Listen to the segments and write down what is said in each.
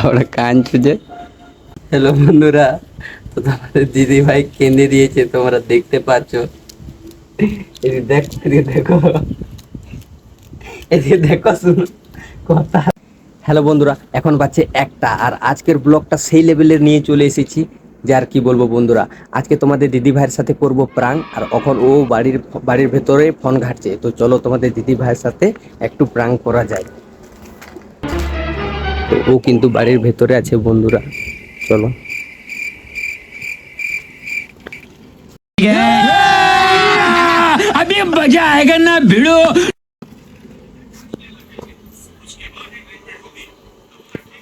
আমরা কাঁদছো যে। হ্যালো বন্ধুরা তো তোমাদের দিদি ভাই কেঁদে দিয়েছে তোমরা দেখতে পাচ্ছ। এদিকে দেখো এদিকে দেখো। এদিকে দেখো শুনো কথা। হ্যালো বন্ধুরা এখন বাজছে একটা আর আজকের ব্লগটা সেই লেভেলের নিয়ে চলে এসেছি। যে আর কি বলবো বন্ধুরা আজকে তোমাদের দিদি ভাইয়ের সাথে করব প্রাং আর এখন ও বাড়ির বাড়ির ভেতরে ফোন ঘাটছে তো চলো তোমাদের দিদি ভাইয়ের সাথে একটু প্রাং করা যায় তো ও কিন্তু বাড়ির ভেতরে আছে বন্ধুরা চলো अभी मजा आएगा ना भिड़ो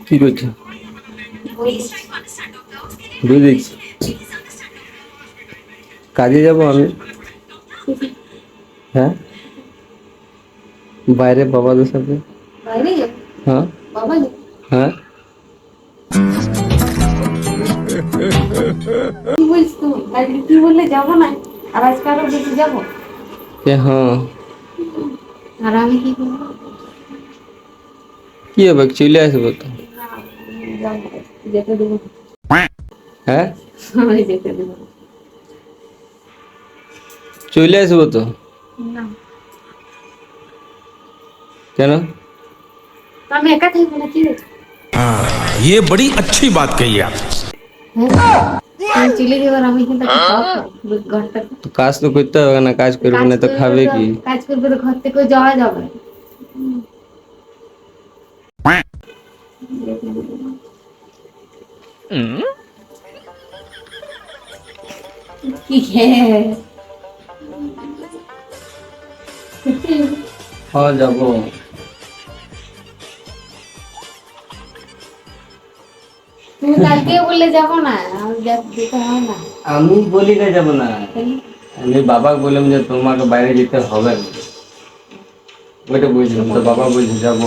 কি করছো বই দেখছি কাজে যাব আমি। হ্যাঁ? বাইরে বাবাদের সাথে। বাইরে যাব হ্যাঁ। বাবা যাব হ্যাঁ। কি বলছিস তুমি কালকে কি বললে যাব না? আর আজকে আরও বেশি যাব? কে? হ্যাঁ। আর আমি কি করব? কি হবে? চলে আসব তো। না, যাব। না। যেতে দেবো। না। হ্যাঁ আমি যেতে দেবো না। চলে আসবো তো না কেন তো আমি একা থাকবো না কি রে? ये बड़ी अच्छी बात कही आप হ্যাঁ তুমি চলে যাবার আমি কিন্তু একটা খাওয়া খাবো ঘরটা তো কাজ তো করতে হবে না কাজ করবে না তো খাবে কি কাজ করবে তো ঘর থেকে যাওয়া যাবে কি হ্যাঁ যাব। তুমি কালকে বললে যাব না? আমি বলি না যাব না। আমি বাবা বললাম যে তোমাকে বাইরে যেতে হবে ওইটা বলছিলাম তো বাবা বলছে যাব।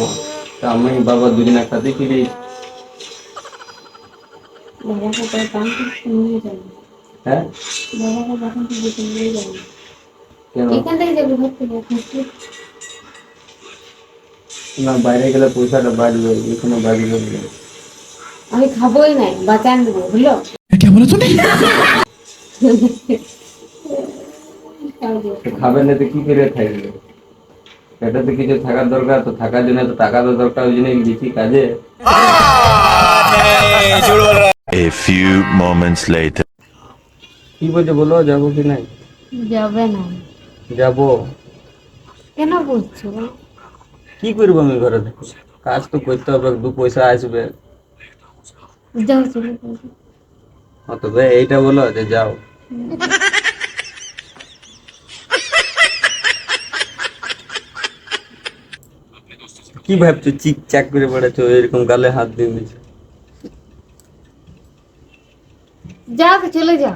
তো আমি বাবা দুজন একসাথে ফিরে বাবাকে হ্যাঁ? না বাইরে গেলে পয়সাটা বাড়বে এখানে আমি খাবোই নাই বাঁচান দেবো বুঝলো? খাবেন না? তো কি করে থাকবে পেটেতে কিছু থাকার দরকার তো থাকার জন্য তো টাকা তো দরকার ওই জন্য গেছি কাজে। A few moments later. কি বলছে বলো যাব কি নাই? যাবে না। যাব। কেন বলছো কি করব আমি ঘরে? কাজ তো করতে হবে দু পয়সা আসবে। যাও চলে এইটা বলো যে যাও। কি ভাবছ চিক চাক করে বেড়াচ্ছো এরকম গালে হাত দিয়ে দিচ্ছো যাও চলে যাও।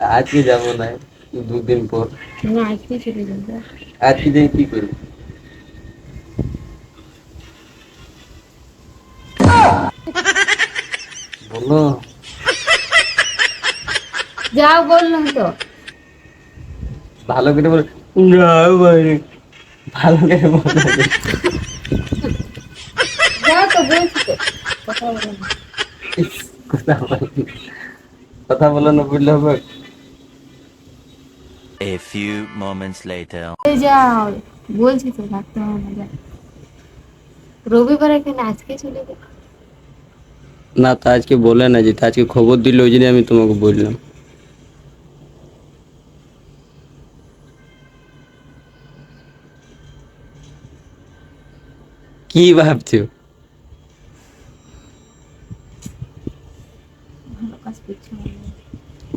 আজকে যাব না দুদিন পর। না আজকে চলে যাও যাও। আজকে যাই কি করব বলো। যাও বললাম তো। ভালো করে বলো। যাও বাইরে। ভালো করে বলো। যাও তো বলছি তো। কথা বলো কথা বলো কথা বলো না বললে হবে A few moments later. চলে যাও বলছি তো থাকতে হবে না যাও রবিবার এখানে আজকে চলে যাও না তা আজকে বলে না যে তা আজকে খবর দিল ওই জন্য আমি তোমাকে বললাম কি ভাবছ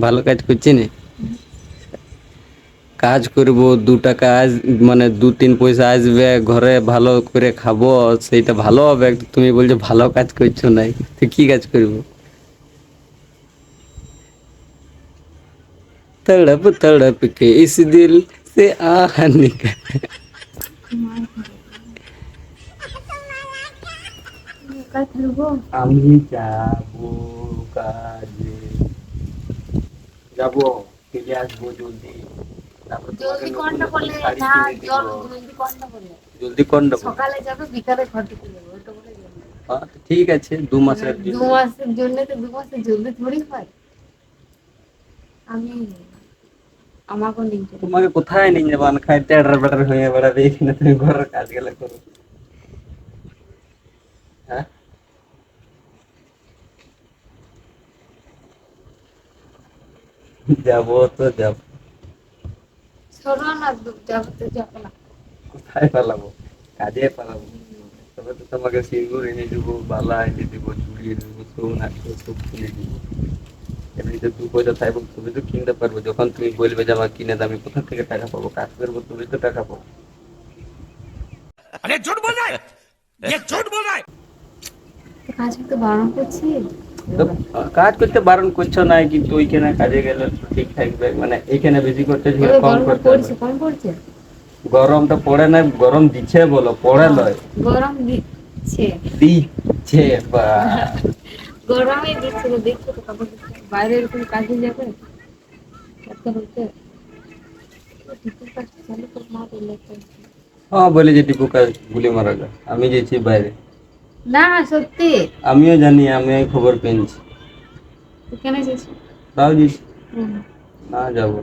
ভালো কাজ করছি না কাজ করব দু টাকা আস মানে দু তিন পয়সা আসবে ঘরে ভালো করে খাবো সেইটা ভালো হবে তুমি বলছো ভালো কাজ করছো নাই তো কি কাজ করবো तड़प तड़प के इस दिल से आह निकल কাজ করবো আমি যাবো কাজে যাব ফিরে আসব জলদি। জলদি তোমাকে কোনটা নতুন করলে শাড়ি না কিনে দিব। জল জলদি কোনটা করলে জলদি কোনটা সকালে যাবে বিকালে ঘর যাবে ওটা বলে হ্যাঁ, ঠিক আছে দু মাসের দু মাসের জন্য তো দু মাসের জলদি থোড়ি হয়। আমি আমাকে নিয়ে চলে তোমাকে কোথায় নিয়ে যাব? আমি খাই টেডার বেটার হয়ে বেড়াবে এখানে তুমি ঘরের কাজ গেলে করো। হ্যাঁ? যাবো তো যাব সরো না দু- যাবে তো যাবে না কোথায় পালাবো কাজে পালাবো তবে তো তোমাকে সিঙ্গুর এনে দেবো বালা এনে দেবো চুড়ি এনে দেবো সোন আসবে সব কিনে দেবো এমনিতে দু পয়সা থাকবো তুমি তো কিনতে পারবো যখন তুমি বলবে যে আমার কিনে দাও, আমি কোথা থেকে টাকা পাবো কাজ করবো তুমি তো টাকা পাবো अरे झूठ बोल रहा है ये झूठ बोल रहा है তো কাজ করতে বারণ করছি তো কাজ করতে বারণ করছ না কিন্তু ওইখানে কাজে গেলে ঠিক থাকবে মানে এইখানে বেশি করতে কম করতে গরমটা পড়ে না গরম দিচ্ছে বলো পড়ে লয় গরম দিচ্ছে। দিচ্ছে বা। গরমে দিচ্ছে তো দেখছ তো কাপড় বাইরে এরকম কাজে যাবে। হ্যাঁ বলে যে টিপু কাজ গুলি মারা যায় আমি গেছি বাইরে। না সত্যি। আমিও জানি আমি খবর পেয়েছি। কেন তাও না যাব।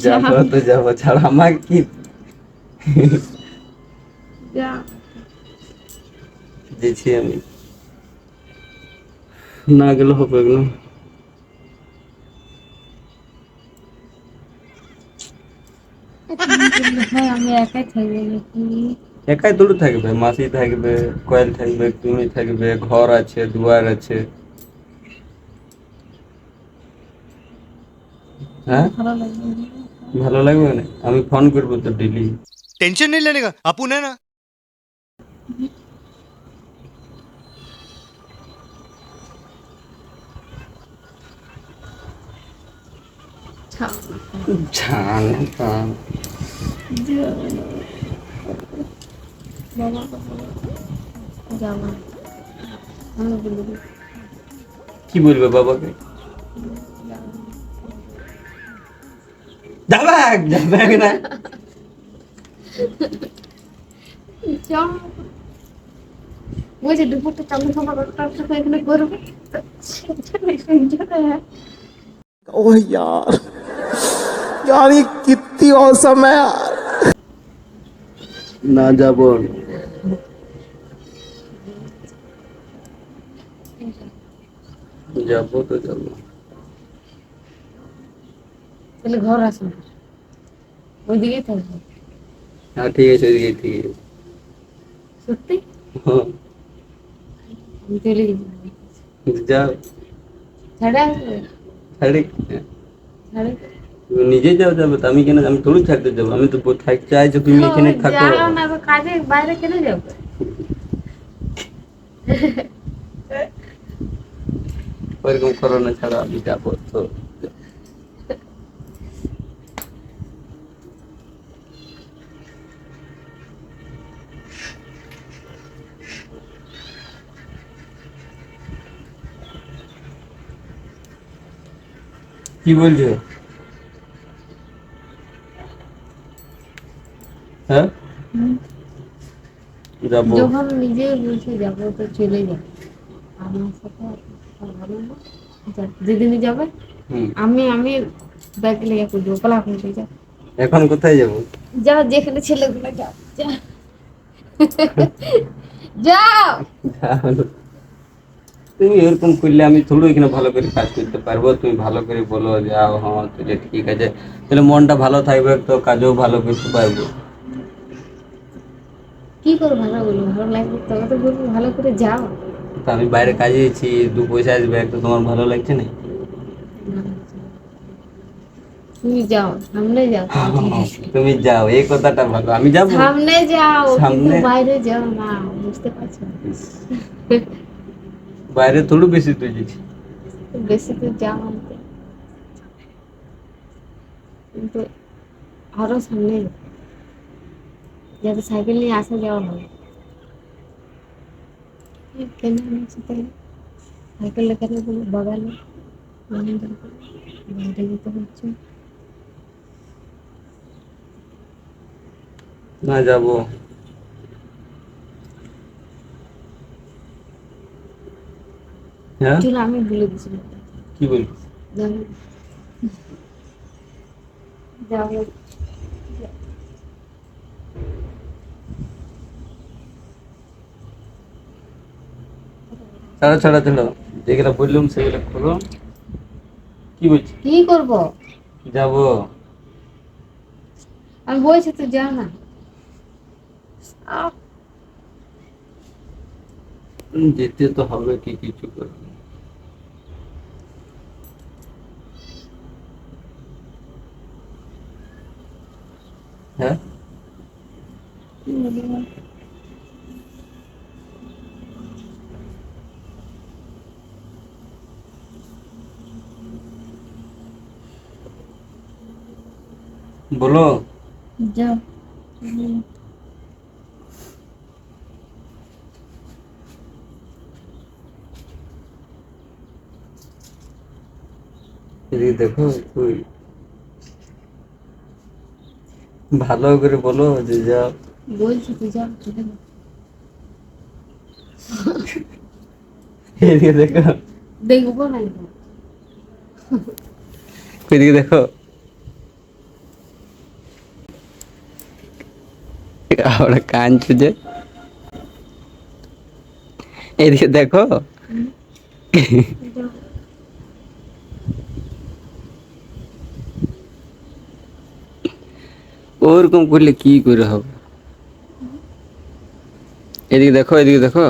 যাব তো যাব ছাড়া আমার কি? যা। আমি। না গেলে হবে না। হ্যাঁ, একাই থাকবে দুটো থাকবে মাসি থাকবে কয়েল থাকবে তুমি থাকবে ঘর আছে দুয়ার আছে। হ্যাঁ? ভালো লাগবে না? মানে? আমি ফোন করব তো ডেলি। টেনশন নেই না? আপু নে না কি বলবে বাবাকে যাবে যাবে না যাও বলছি দুপুরটা চালু খাবার একটা একটা এখানে করবে তো সেটা সেটা হ্যাঁ ओह यार यार ये कितनी औसम है यार না যাব যাব তো যাব তাহলে ঘর আসুন ওইদিকেই থাকব হ্যাঁ ঠিক আছে ওইদিকে ঠিক আছে সত্যি হ্যাঁ আমি চলে গেছি যাও ছাড়ে আসবে ছাড়ে ছাড়ে তুমি নিজে যাও যাবে তো আমি কেন আমি থোড়ি থাকতে যাব আমি তো থাক চাই যে তুমি এখানে থাকো। না কাজে বাইরে কেন যাবে? ওইরকম করো না ছাড়া আমি যাব তো। কি বলছো? হ্যাঁ? যাব। যখন নিজে বলছে যাব তো চলে যাবে। আমার সাথে ভালো না। যেদিনই যাবে আমি আমি ব্যাগ লেগে করব পালা করে যা এখন কোথায় যাব? যাও যেখানে ছেলেগুলো যাও যা। যাও। তুমি এরকম করলে আমি থোড়ো এখানে ভালো করে কাজ করতে পারব। তুমি ভালো করে বলো যাও হ্যাঁ তাহলে ঠিক আছে। তাহলে মনটা ভালো থাকবে তো কাজও ভালো করতে পারব। কি করে ভালো বলব? ভালো লাগবে তবে তো বলব ভালো করে যাও। তো আমি বাইরে কাজে আছি দু পয়সা আসবে তো তোমার ভালো লাগছে না? তুমি যাও সামনে যাও। তুমি যাও এই কথাটা ভালো আমি যাব? সামনে যাও সামনে? বাইরে যাও না বুঝতে পারছ? বাইরে থোড়ো বেশি তুই যাচ্ছি বেশি তো যাও কিন্তু আরও সামনে যাও। যাতে সাইকেল নিয়ে আসা যাওয়া হয় কেন আনছি তাহলে সাইকেল লেখাতে বলে বাগালে বাইরে যেতে হচ্ছে না যাব হ্যাঁ চলো আমি বলে দিচ্ছি কি বলিস যাব যাব ছাড়া ছাড়া ছাড়া যেগুলো বললাম সেগুলো করো কি বলছি? কি করব? যাব। আমি বলছি তো যাও না। যেতে তো হবে কি কিছু করে হ্যাঁ? বলো। যাও। দেখো তুই ভালো করে বলো যে যাও। বলছি তো যাও চলে এদিকে দেখো। দেখব না এদিকে দেখো। আমরা কাঁদছে যে। এদিকে দেখো। ওরকম করলে কি করে হবে? এদিকে দেখো এদিকে দেখো।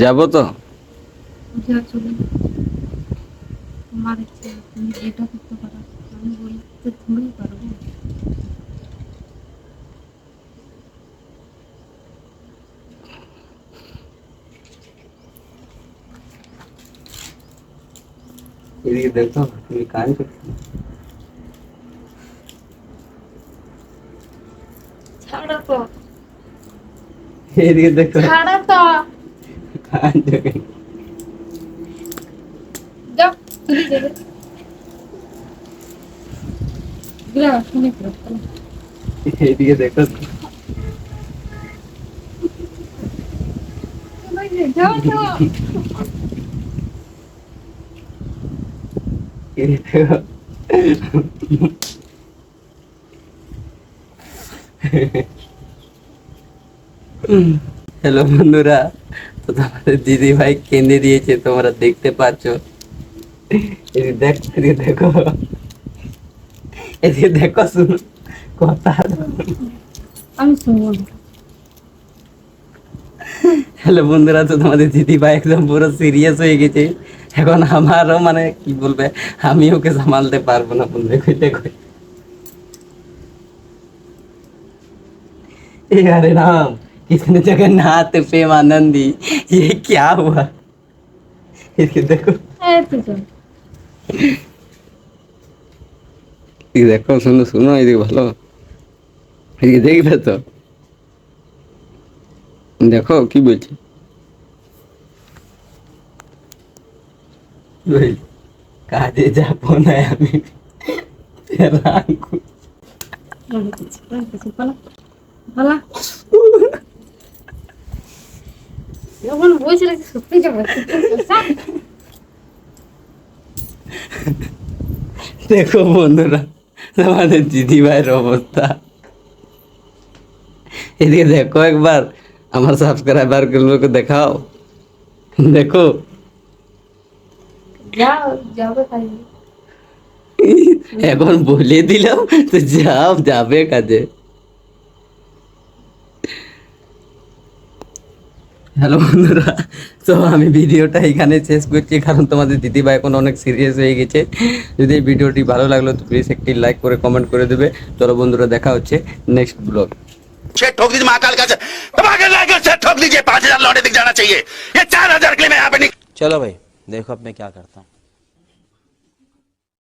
যাব তো? যাও চলে যাও। তোমার ইচ্ছে তুমি এটা করতে পারো আমি বলতে থোড়ি পারব এদিকে দেখো তুমি কাঁদছো ছাড়ো তো এদিকে দেখো ছাড়ো তো কাঁদছো কেন? যাও তুলি দেবে এদিকে দেখো। হ্যালো বন্ধুরা তো তোমাদের দিদি ভাই কেঁদে দিয়েছে তোমরা দেখতে পাচ্ছ। এদিকে দেখো এদিকে দেখো এদিকে দেখো শুনো কথা আমি শুনবো না হ্যালো বন্ধুরা তো তোমাদের দিদি ভাই একদম পুরো সিরিয়াস হয়ে গেছে এখন আমারও মানে কি বলবে আমি ওকে সামালতে পারবো না বন্ধু কইতে কই ए हरे राम किसने जगन्नाथ प्रेम आनंदी ये क्या हुआ इसके देखो এই তো যাও এদিকে দেখো শুনো শুনো এদিকে ভালো। এদিকে দেখবে তো। দেখো কি বলছি? কাজে যাব না আমি। যখন বলছিল সত্যি যাব? দেখো বন্ধুরা আমাদের দিদি ভাইয়ের অবস্থা। এদিকে দেখো একবার আমার সাবস্ক্রাইবার গুলোকে দেখাও। দেখো। এখন বলে দিলাম তো যাও যাবে কাজে। হ্যালো বন্ধুরা তো আমি ভিডিওটা এখানে শেষ করছি কারণ তোমাদের দিদিভাই এখন অনেক সিরিয়াস হয়ে গেছে যদি এই ভিডিওটি ভালো লাগলো তো প্লিজ একটি লাইক করে কমেন্ট করে দেবে চলো বন্ধুরা দেখা হচ্ছে নেক্সট ব্লগ छह ठोक दीजिए महाकाल का धमाके लाकर छह ठोक दीजिए पांच हजार लौटे दिख जाना चाहिए ये चार हजार के लिए मैं यहाँ पे नहीं चलो भाई देखो अब मैं क्या करता हूँ